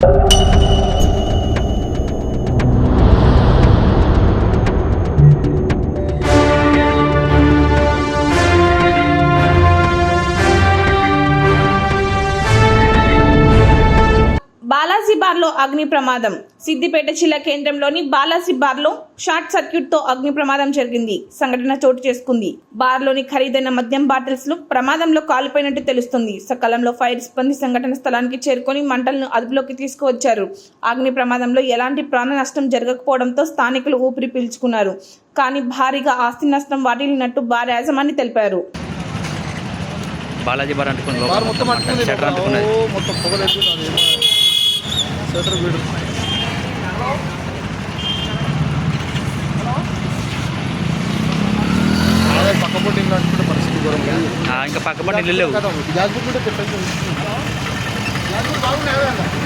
బాలాజీ బార్లో అగ్ని ప్రమాదం. సిద్దిపేట జిల్లా కేంద్రంలోని బాలాజీ బార్లో షార్ట్ సర్క్యూట్తో అగ్ని ప్రమాదం జరిగింది. సంఘటన చోటు చేసుకుంది. బార్లోని ఖరీదైన మద్యం బాటిల్స్లు ప్రమాదంలో కాలిపోయినట్టు తెలుస్తుంది. సకాలంలో ఫైర్ సిబ్బంది సంఘటన స్థలానికి చేరుకొని మంటలను అదుపులోకి తీసుకువచ్చారు. అగ్ని ప్రమాదంలో ఎలాంటి ప్రాణ నష్టం జరగకపోవడంతో స్థానికులు ఊపిరి పీల్చుకున్నారు. కానీ భారీగా ఆస్తి నష్టం వాటిల్లినట్టు బార్ యాజమాని తెలిపారు. బాలాజీ బార్ అంటుకుని మొత్తం అంటుకున్నది వీడు అదే పక్క పొట్టి పరిస్థితి ఆ, ఇంకా పక్క పట్టి ఇల్లు లేవు.